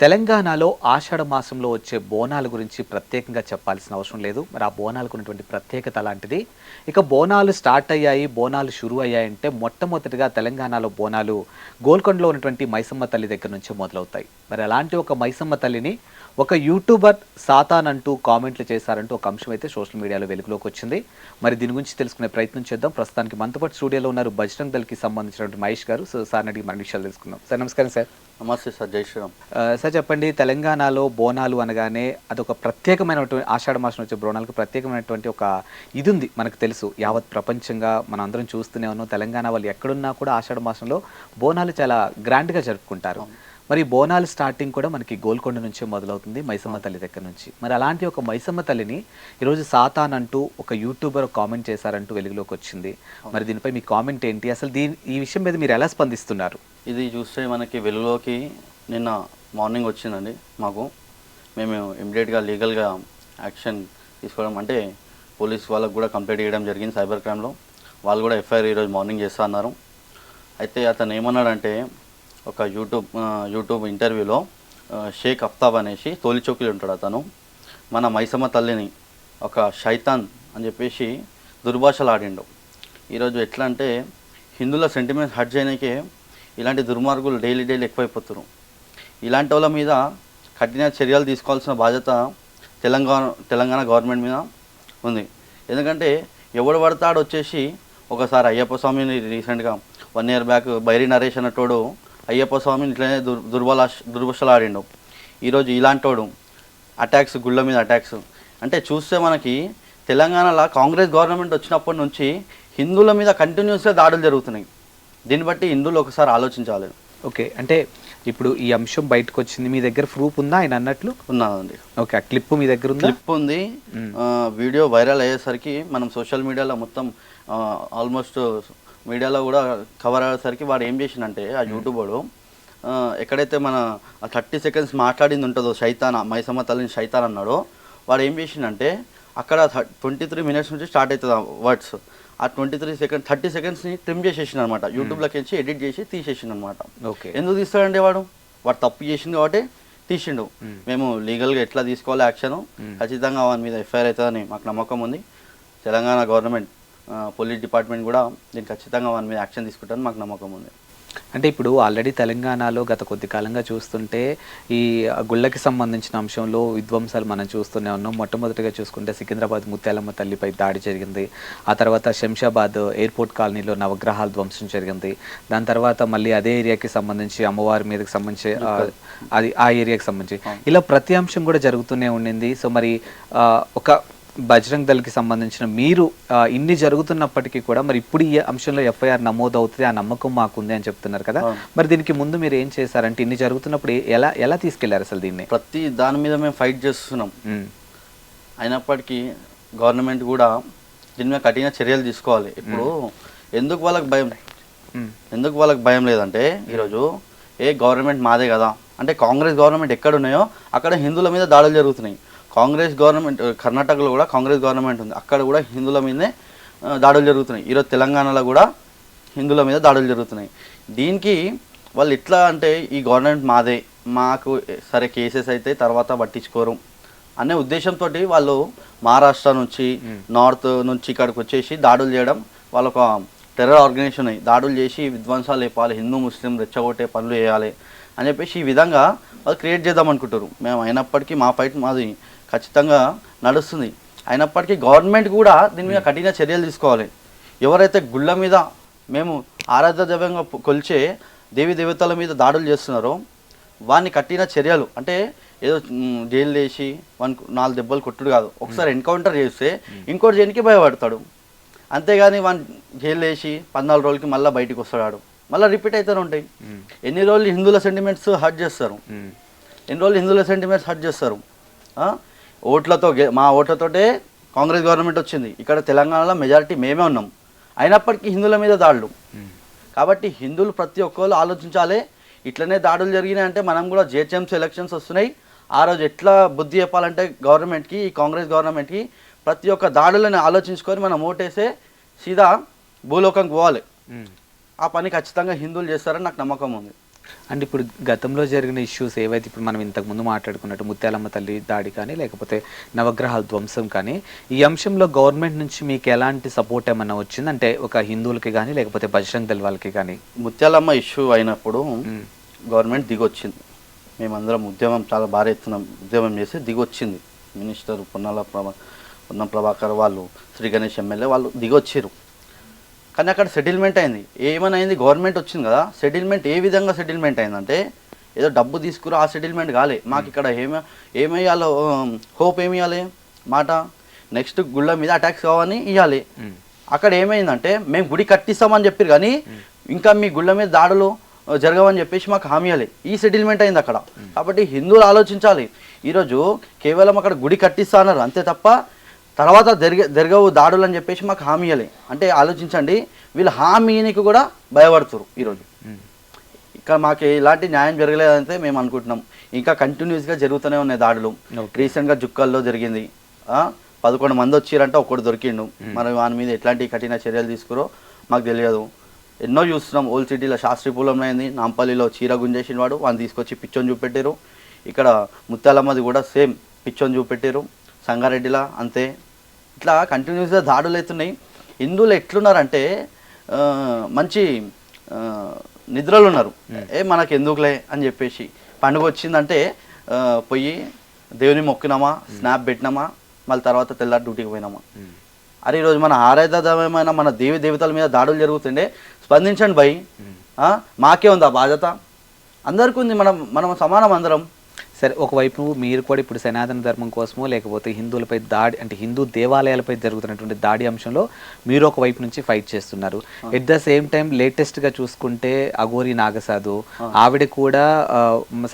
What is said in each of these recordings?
తెలంగాణలో ఆషాఢ మాసంలో వచ్చే బోనాల గురించి ప్రత్యేకంగా చెప్పాల్సిన అవసరం లేదు. మరి ఆ బోనాలకు ఉన్నటువంటి ప్రత్యేకత అలాంటిది. ఇక బోనాలు స్టార్ట్ అయ్యాయి బోనాలు షురు అయ్యాయంటే మొట్టమొదటిగా తెలంగాణలో బోనాలు గోల్కొండలో ఉన్నటువంటి మైసమ్మ తల్లి దగ్గర నుంచే మొదలవుతాయి. మరి అలాంటి ఒక మైసమ్మ తల్లిని ఒక యూట్యూబర్ సాతాన్ అంటూ కామెంట్లు చేశారంటూ ఒక అంశం అయితే సోషల్ మీడియాలో వెలుగులోకి వచ్చింది. మరి దీని గురించి తెలుసుకునే ప్రయత్నం చేద్దాం. ప్రస్తుతానికి మనతో పాటు స్టూడియోలో ఉన్నారు బజరంగ్ దళకి సంబంధించినటువంటి మహేష్ గారు. సో సార్ అడిగి మన విషయాలు తెలుసుకుందాం. సార్ నమస్కారం సార్. నమస్తే సార్. జై శ్రీరామ్. ఆ, చెప్పండి తెలంగాణలో బోనాలు అనగానే అదొక ప్రత్యేకమైనటువంటి ఆషాఢ మాసం వచ్చే బోనాలకు ప్రత్యేకమైనటువంటి ఒక ఇది ఉంది మనకు తెలుసు. యావత్ ప్రపంచంగా మనం అందరం చూస్తూనే ఉన్నాం. తెలంగాణ వాళ్ళు ఎక్కడున్నా కూడా ఆషాఢ మాసంలో బోనాలు చాలా గ్రాండ్గా జరుపుకుంటారు. మరి బోనాలు స్టార్టింగ్ కూడా మనకి గోల్కొండ నుంచే మొదలవుతుంది మైసమ్మ తల్లి దగ్గర నుంచి. మరి అలాంటి ఒక మైసమ్మ తల్లిని ఈరోజు సాతాన్ అంటూ ఒక యూట్యూబర్ కామెంట్ చేశారంటూ వెలుగులోకి వచ్చింది. మరి దీనిపై మీ కామెంట్ ఏంటి? అసలు దీని ఈ విషయం మీద మీరు ఎలా స్పందిస్తున్నారు? ఇది చూస్తే మనకి వెలుగులోకి నిన్న మార్నింగ్ వచ్చిందండి మాకు. మేము ఇమ్మీడియట్గా లీగల్గా యాక్షన్ తీసుకోవడం అంటే పోలీస్ వాళ్ళకు కూడా కంప్లైంట్ చేయడం జరిగింది సైబర్ క్రైమ్లో. వాళ్ళు కూడా ఎఫ్ఐఆర్ ఈరోజు మార్నింగ్ చేస్తా అన్నారు. అయితే అతను ఏమన్నాడంటే ఒక యూట్యూబ్ యూట్యూబ్ ఇంటర్వ్యూలో షేక్ అఫ్తాబ్ అనేసి తోలిచౌకీలు ఉంటాడు అతను. మన మైసమ్మ తల్లిని ఒక శైతాన్ అని చెప్పేసి దుర్భాషలు ఆడిండు. ఈరోజు ఎట్లా అంటే హిందువుల సెంటిమెంట్స్ హట్ చేయడానికే ఇలాంటి దుర్మార్గులు డైలీ డైలీ ఎక్కువైపోతున్నారు. ఇలాంటి వాళ్ళ మీద కఠిన చర్యలు తీసుకోవాల్సిన బాధ్యత తెలంగాణ తెలంగాణ గవర్నమెంట్ మీద ఉంది. ఎందుకంటే ఎవడు పడతాడు వచ్చేసి ఒకసారి అయ్యప్ప స్వామిని రీసెంట్గా one year back Bairi Naresh అన్నటోడు Ayyappa స్వామిని ఇట్లనే దుర్ దుర్బల దుర్భషలు ఈరోజు ఇలాంటోడు అటాక్స్ గుళ్ళ మీద అటాక్స్. అంటే చూస్తే మనకి తెలంగాణలో కాంగ్రెస్ గవర్నమెంట్ వచ్చినప్పటి నుంచి హిందువుల మీద కంటిన్యూస్గా దాడులు జరుగుతున్నాయి. దీన్ని బట్టి హిందువులు ఒకసారి ఆలోచించాలి. ఓకే. అంటే ఇప్పుడు ఈ అంశం బయటకు వచ్చింది మీ దగ్గర ప్రూఫ్ ఉందా? ఆయన అన్నట్లు? ఉన్నదండి ఓకే ఆ క్లిప్ మీ దగ్గర ఉందా? క్లిప్ ఉంది. వీడియో వైరల్ అయ్యేసరికి మనం సోషల్ మీడియాలో మొత్తం ఆల్మోస్ట్ మీడియాలో కూడా కవర్ అయ్యేసరికి వాడు ఏం చేసిండంటే ఆ యూట్యూబర్ ఎక్కడైతే మన థర్టీ సెకండ్స్ మాట్లాడింది ఉంటుందో శైతాన్ మైసమ్మ తల్లిని శైతాన్ అన్నాడో వాడు ఏం చేసిండంటే అక్కడ ట్వంటీ త్రీ మినిట్స్ నుంచి స్టార్ట్ అవుతుంది వర్డ్స్. ఆ ట్వంటీ త్రీ సెకండ్ థర్టీ సెకండ్స్ని ట్రిమ్ చేసేసిండు అనమాట యూట్యూబ్లోకి వచ్చి ఎడిట్ చేసి తీసేసిండు అనమాట ఓకే. ఎందుకు తీస్తాడండి వాడు? వాడు తప్పు చేసింది కాబట్టి తీసిండు. మేము లీగల్గా ఎట్లా తీసుకోవాలి యాక్షన్? ఖచ్చితంగా వాని మీద ఎఫ్ఐఆర్ అవుతుందని మాకు నమ్మకం ఉంది. తెలంగాణ గవర్నమెంట్ పోలీస్ డిపార్ట్మెంట్ కూడా దీన్ని ఖచ్చితంగా వాని మీద యాక్షన్ తీసుకుంటారని మాకు నమ్మకం ఉంది. అంటే ఇప్పుడు ఆల్రెడీ తెలంగాణలో గత కొద్ది కాలంగా చూస్తుంటే ఈ గుళ్ళకి సంబంధించిన అంశంలో విధ్వంసాలు మనం చూస్తూనే ఉన్నాం. మొట్టమొదటిగా చూసుకుంటే సికింద్రాబాద్ ముత్యాలమ్మ తల్లిపై దాడి జరిగింది. ఆ తర్వాత శంషాబాద్ ఎయిర్పోర్ట్ కాలనీలో నవగ్రహాల ధ్వంసం జరిగింది. దాని తర్వాత మళ్ళీ అదే ఏరియాకి సంబంధించి అమ్మవారి మీదకి సంబంధించి అది ఆ ఏరియాకి సంబంధించి. ఇలా ప్రతి అంశం కూడా జరుగుతూనే ఉండింది. సో మరి ఒక బజరంగ్ దళకి సంబంధించిన మీరు ఇన్ని జరుగుతున్నప్పటికీ కూడా మరి ఇప్పుడు ఈ అంశంలో ఎఫ్ఐఆర్ నమోదు అవుతుంది ఆ నమ్మకం మాకుంది అని చెప్తున్నారు కదా. మరి దీనికి ముందు మీరు ఏం చేశారంటే ఇన్ని జరుగుతున్నప్పుడు ఎలా ఎలా తీసుకెళ్ళారు అసలు దీన్ని? ప్రతి దాని మీద మేము ఫైట్ చేస్తున్నాం. అయినప్పటికీ గవర్నమెంట్ కూడా దీని మీద కఠిన చర్యలు తీసుకోవాలి. ఇప్పుడు ఎందుకు వాళ్ళకి భయం? ఎందుకు వాళ్ళకి భయం లేదంటే ఈరోజు ఏ గవర్నమెంట్ మాదే కదా. అంటే కాంగ్రెస్ గవర్నమెంట్ ఎక్కడ ఉన్నాయో అక్కడ హిందువుల మీద దాడులు జరుగుతున్నాయి. కాంగ్రెస్ గవర్నమెంట్ కర్ణాటకలో కూడా కాంగ్రెస్ గవర్నమెంట్ ఉంది. అక్కడ కూడా హిందువుల మీదనే ఆ, దాడులు జరుగుతున్నాయి. ఈరోజు తెలంగాణలో కూడా హిందువుల మీద దాడులు జరుగుతున్నాయి. దీనికి వాళ్ళు ఎట్లా అంటే ఈ గవర్నమెంట్ మాదే మాకు సరే కేసెస్ అయితే తర్వాత పట్టించుకోరు అనే ఉద్దేశంతో వాళ్ళు మహారాష్ట్ర నుంచి నార్త్ నుంచి ఇక్కడికి వచ్చేసి దాడులు చేయడం వాళ్ళొక టెర్రర్ ఆర్గనైజేషన్ ఉన్నాయి దాడులు చేసి విధ్వంసాలు లేపాలి హిందూ ముస్లిం రెచ్చగొట్టే పనులు చేయాలి అని చెప్పేసి ఈ విధంగా వాళ్ళు క్రియేట్ చేద్దాం అనుకుంటారు మేము అయినప్పటికీ మా ఫైట్ మాది ఖచ్చితంగా నడుస్తుంది. అయినప్పటికీ గవర్నమెంట్ కూడా దీని మీద కఠిన చర్యలు తీసుకోవాలి. ఎవరైతే గుళ్ళ మీద మేము ఆరాధ్య దైవంగా కొలిచే దేవి దేవతల మీద దాడులు చేస్తున్నారో వాన్ని కట్టిన చర్యలు అంటే ఏదో జైలు వేసి వానికి నాలుగు దెబ్బలు కొట్టుడు కాదు. ఒకసారి ఎన్కౌంటర్ చేస్తే ఇంకోటి చేయడానికి భయపడతాడు. అంతేగాని వాని జైలు వేసి పద్నాలుగు రోజులకి మళ్ళీ బయటికి వస్తాడు మళ్ళీ రిపీట్ అవుతూనే ఉంటాయి. ఎన్ని రోజులు హిందువుల సెంటిమెంట్స్ హర్ట్ చేస్తారు? ఎన్ని రోజులు హిందువుల సెంటిమెంట్స్ హర్ట్ చేస్తారు? ఓట్లతో గె- మా ఓట్లతోటే కాంగ్రెస్ గవర్నమెంట్ వచ్చింది. ఇక్కడ తెలంగాణలో మెజారిటీ మేమే ఉన్నాం. అయినప్పటికీ హిందువుల మీద దాడులు. కాబట్టి హిందువులు ప్రతి ఒక్కరు ఆలోచించాలి. ఇట్లనే దాడులు జరిగినాయి అంటే మనం కూడా జిహెచ్ఎంసీ ఎలక్షన్స్ వస్తున్నాయి. ఆ రోజు ఎట్లా బుద్ధి చెప్పాలంటే గవర్నమెంట్కి ఈ కాంగ్రెస్ గవర్నమెంట్కి ప్రతి ఒక్క దాడులను ఆలోచించుకొని మనం ఓటేసే సీదా భూలోకంకి పోవాలి. ఆ పని ఖచ్చితంగా హిందువులు చేస్తారని నాకు నమ్మకం ఉంది. అండ్ ఇప్పుడు గతంలో జరిగిన ఇష్యూస్ ఏవైతే ఇప్పుడు మనం ఇంతకు ముందు మాట్లాడుకున్నట్టు ముత్యాలమ్మ తల్లి దాడి కానీ లేకపోతే నవగ్రహాల ధ్వంసం కానీ ఈ అంశంలో గవర్నమెంట్ నుంచి మీకు ఎలాంటి సపోర్ట్ ఏమన్నా వచ్చింది? అంటే ఒక హిందువులకి కానీ లేకపోతే బజరంగ్ దళ్ వాళ్ళకి కానీ? ముత్యాలమ్మ ఇష్యూ అయినప్పుడు. గవర్నమెంట్ దిగొచ్చింది. మేమందరం ఉద్యమం చాలా భారీ ఎత్తున ఉద్యమం చేసి దిగొచ్చింది. మినిస్టర్ పొన్నాల ప్రభా పొన్నం ప్రభాకర్ వాళ్ళు శ్రీ గణేష్ ఎమ్మెల్యే వాళ్ళు దిగొచ్చారు కానీ అక్కడ సెటిల్మెంట్ అయింది. ఏమైనా అయింది గవర్నమెంట్ వచ్చింది కదా. సెటిల్మెంట్ ఏ విధంగా సెటిల్మెంట్ అయిందంటే ఏదో డబ్బు తీసుకురా ఆ సెటిల్మెంట్ కాలే. మాకు ఇక్కడ ఏమ ఏమేయాలో హోప్ ఏమి ఇవ్వాలి మాట. నెక్స్ట్ గుళ్ళ మీద అటాక్స్ కావని ఇవ్వాలి. అక్కడ ఏమైందంటే మేము గుడి కట్టిస్తామని చెప్పారు కానీ ఇంకా మీ గుళ్ళ మీద దాడులు జరగవని చెప్పేసి మాకు హామీ ఇవ్వాలి ఈ సెటిల్మెంట్ అయింది అక్కడ. కాబట్టి హిందువులు ఆలోచించాలి. ఈరోజు కేవలం అక్కడ గుడి కట్టిస్తా అన్నారు అంతే తప్ప తర్వాత జరిగే జరగవు దాడులు అని చెప్పేసి మాకు హామీ ఇవ్వాలి అంటే ఆలోచించండి వీళ్ళు హామీనికి కూడా భయపడుతురు ఈరోజు. ఇక్కడ మాకు ఎలాంటి న్యాయం జరగలేదంటే మేము అనుకుంటున్నాం. ఇంకా కంటిన్యూస్గా జరుగుతూనే ఉన్నాయి దాడులు. రీసెంట్గా జుక్కల్లో జరిగింది. పదకొండు మంది వచ్చిరంటే ఒక్కడు దొరికిండు. మరి వాని మీద ఎట్లాంటి కఠిన చర్యలు తీసుకురో మాకు తెలియదు. ఎన్నో చూస్తున్నాం ఓల్డ్ సిటీలో శాస్త్రీపులంలో అయింది. నాంపల్లిలో చీర గుంజేసిన వాడు వాడిని తీసుకొచ్చి పిచ్చోని చూపెట్టారు ఇక్కడ ముత్యాలమ్మది కూడా సేమ్ పిచ్చోని చూపెట్టారు సంగారెడ్డిలా అంతే. ఇట్లా కంటిన్యూస్గా దాడులు అవుతున్నాయి. హిందువులు ఎట్లున్నారంటే మంచి నిద్రలు ఉన్నారు ఏ మనకు ఎందుకులే అని చెప్పేసి. పండుగ వచ్చిందంటే పోయి దేవుని మొక్కినామా స్నాప్ పెట్టినామా మళ్ళీ తర్వాత తెల్లారి డ్యూటీకి పోయినామా. అరే ఈరోజు మన ఆరాధమైన మన దేవి దేవతల మీద దాడులు జరుగుతుండే స్పందించండి భయ్ ఆ, మాకే ఉంది ఆ బాధ్యత? అందరికీ ఉంది మనం మనం సమానం అందరం. సరే ఒకవైపు మీరు కూడా ఇప్పుడు సనాతన ధర్మం కోసమో లేకపోతే హిందువులపై దాడి అంటే హిందూ దేవాలయాలపై జరుగుతున్నటువంటి దాడి అంశంలో మీరు ఒక వైపు నుంచి ఫైట్ చేస్తున్నారు. ఎట్ ద సేమ్ టైం లేటెస్ట్గా చూసుకుంటే అఘోరి నాగసాధు ఆవిడ కూడా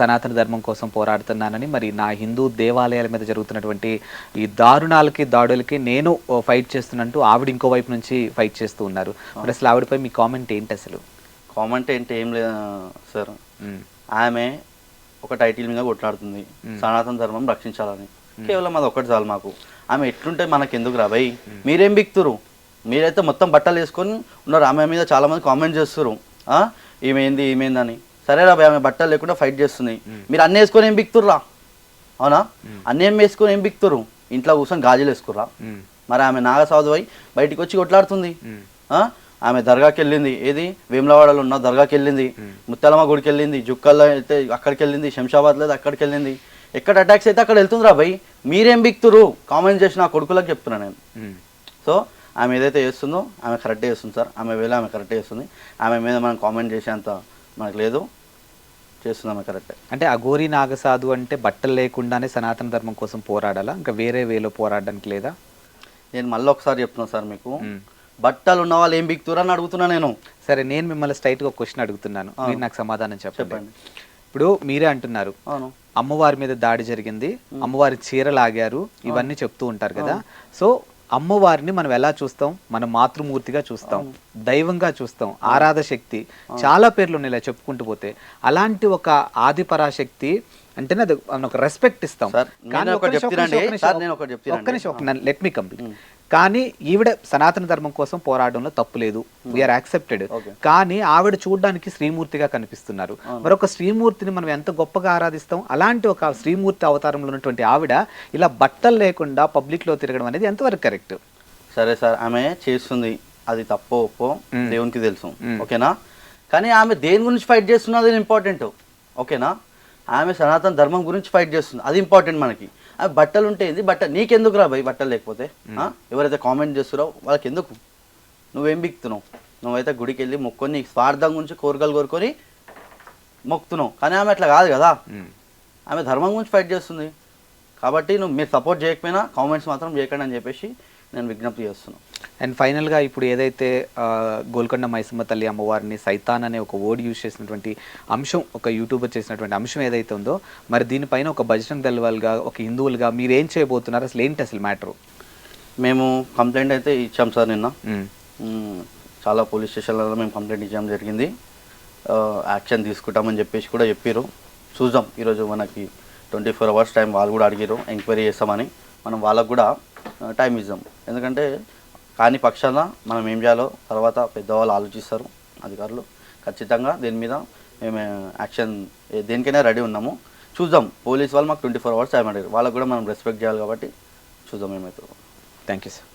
సనాతన ధర్మం కోసం పోరాడుతున్నానని మరి నా హిందూ దేవాలయాల మీద జరుగుతున్నటువంటి ఈ దారుణాలకి దాడులకి నేను ఫైట్ చేస్తున్నట్టు ఆవిడ ఇంకో వైపు నుంచి ఫైట్ చేస్తూ ఉన్నారు. మరి అసలు ఆవిడపై మీ కామెంట్ ఏంటి అసలు? కామెంట్ ఏంటి? ఏం లేదు సార్ ఆమె ఒక టైటిల్ మీద కొట్లాడుతుంది. సనాతన ధర్మం రక్షించాలని. కేవలం అది ఒకటి చాలు మాకు. ఆమె ఎట్లుంటే మనకి ఎందుకు రా భయ్ మీరేం బిక్తురు? మీరైతే మొత్తం బట్టలు వేసుకొని ఉన్నారు ఆమె మీద చాలా మంది కామెంట్ చేస్తారు ఆ? ఈమెంది ఈమెందని. సరే రా ఆమె బట్టలు లేకుండా ఫైట్ చేస్తుంది. మీరు అన్నీ వేసుకొని ఏం బిక్తుర్రా? అవునా? అన్నీ ఏం వేసుకొని ఏం బిక్తురు ఇంట్లో కూర్చొని గాజులు వేసుకుర్రా? మరి ఆమె నాగసాధు అయి బయటికి వచ్చి కొట్లాడుతుంది? ఆమె దర్గాకి వెళ్ళింది ఏది? వేములవాడలో ఉన్న దర్గాకి వెళ్ళింది ముత్తలమ్మ గుడికి వెళ్ళింది జుక్కల్లో అయితే అక్కడికి వెళ్ళింది శంషాబాద్ లేదు అక్కడికి వెళ్ళింది ఎక్కడ అటాక్స్ అయితే అక్కడ వెళ్తుందిరా భయ్. మీరేం బిక్తురు? కామెంట్ చేసి నా కొడుకులకు చెప్తున్నా నేను. సో ఆమె ఏదైతే చేస్తుందో ఆమె కరెక్టే చేస్తుంది సార్. ఆమె వేళ ఆమె కరెక్టే చేస్తుంది. ఆమె మీద మనం కామెంట్ చేసేంత మనకు లేదు. చేస్తుంది ఆమె కరెక్టే అంటే అఘోరి నాగసాధు అంటే బట్టలు లేకుండానే సనాతన ధర్మం కోసం పోరాడాలా? ఇంకా వేరే వేలో పోరాడడానికి లేదా? నేను మళ్ళీ ఒకసారి చెప్తున్నా సార్ మీకు. బట్టలు ఉన్న వాళ్ళు ఏం బిక్తురు అని అడుగుతున్నా నేను. సరే నేను మిమ్మల్ని స్ట్రైట్గా ఒక క్వశ్చన్ అడుగుతున్నాను. మీరు నాకు సమాధానం చెప్పండి. ఇప్పుడు మీరే అంటున్నారు అవును. అమ్మవారి మీద దాడి జరిగింది అమ్మవారి చీర లాగారు ఇవన్నీ చెప్తూ ఉంటారు కదా. సో అమ్మవారిని మనం ఎలా చూస్తాం? మన మాతృమూర్తిగా చూస్తాం దైవంగా చూస్తాం ఆరాధ శక్తి చాలా పేర్లు ఉన్నాయి ఇలా చెప్పుకుంటూ పోతే. అలాంటి ఒక ఆది పరాశక్తి అంటేనే అది ఒక రెస్పెక్ట్ ఇస్తాం. కానీ ఒక్క నిమిషం, లెట్ మీ కంప్లీట్ కానీ ఈవిడ సనాతన ధర్మం కోసం పోరాడంలో తప్పు లేదు. We are accepted. కానీ ఆవిడ చూడడానికి శ్రీమూర్తిగా కనిపిస్తున్నారు. మరొక శ్రీమూర్తిని మనం ఎంత గొప్పగా ఆరాధిస్తాం? అలాంటి ఒక శ్రీమూర్తి అవతారంలో ఉన్నటువంటి ఆవిడ ఇలా బట్టలు లేకుండా పబ్లిక్లో తిరగడం అనేది ఎంతవరకు కరెక్ట్ సరే సార్ ఆమె చేస్తుంది. అది తప్పో ఒప్పో. దేవునికి తెలుసు. ఓకేనా? కానీ ఆమె దేని గురించి ఫైట్ చేస్తున్నది ఇంపార్టెంట్ ఓకేనా? ఆమె సనాతన ధర్మం గురించి ఫైట్ చేస్తుంది. అది ఇంపార్టెంట్ మనకి. ఆ బట్టలు ఉంటే ఏంది? బట్ట నీకెందుకు రా భయ్ బట్టలు లేకపోతే? ఎవరైతే కామెంట్ చేస్తున్నారో వాళ్ళకి ఎందుకు నువ్వేం బిక్తున్నావు? నువ్వైతే గుడికి వెళ్ళి మొక్కొని స్వార్థం గురించి కోరికలు కోరుకొని మొక్కుతున్నావు. కానీ ఆమె అట్లా కాదు కదా. ఆమె ధర్మం గురించి ఫైట్ చేస్తుంది. కాబట్టి నువ్వు మీరు సపోర్ట్ చేయకపోయినా కామెంట్స్ మాత్రం చేయకండి అని చెప్పేసి నేను విజ్ఞప్తి చేస్తున్నాను. అండ్ ఫైనల్గా ఇప్పుడు ఏదైతే గోల్కొండ మైసమ్మ తల్లి అమ్మవారిని సైతాన్ అనే ఒక వర్డ్ యూజ్ చేసినటువంటి అంశం ఒక యూట్యూబర్ చేసినటువంటి అంశం ఏదైతే ఉందో మరి దీనిపైన ఒక భజరంగ్ దళ్ వాళ్ళుగా ఒక హిందువులుగా మీరు ఏం చేయబోతున్నారు? అసలు ఏంటి అసలు మ్యాటరు? మేము కంప్లైంట్ అయితే ఇచ్చాం సార్ నిన్న. చాలా పోలీస్ స్టేషన్లలో మేము కంప్లైంట్ ఇచ్చడం జరిగింది. యాక్షన్ తీసుకుంటామని చెప్పేసి కూడా చెప్పారు చూద్దాం. ఈరోజు మనకి ట్వంటీ ఫోర్ అవర్స్ టైం వాళ్ళు కూడా అడిగారు ఎంక్వైరీ చేస్తామని. మనం వాళ్ళకు కూడా టైం ఇద్దాం. ఎందుకంటే కాని పక్షాన మనం ఏం చేయాలో తర్వాత పెద్దవాళ్ళు ఆలోచిస్తారు అధికారులు. ఖచ్చితంగా దీని మీద మేము యాక్షన్ దేనికైనా రెడీ ఉన్నాము. చూద్దాం. పోలీస్ వాళ్ళు మాకు ట్వంటీ ఫోర్ అవర్స్ టైం అడిగారు. వాళ్ళకు కూడా మనం రెస్పెక్ట్ చేయాలి కాబట్టి చూద్దాం ఏమవుతుందో థ్యాంక్ యూ సార్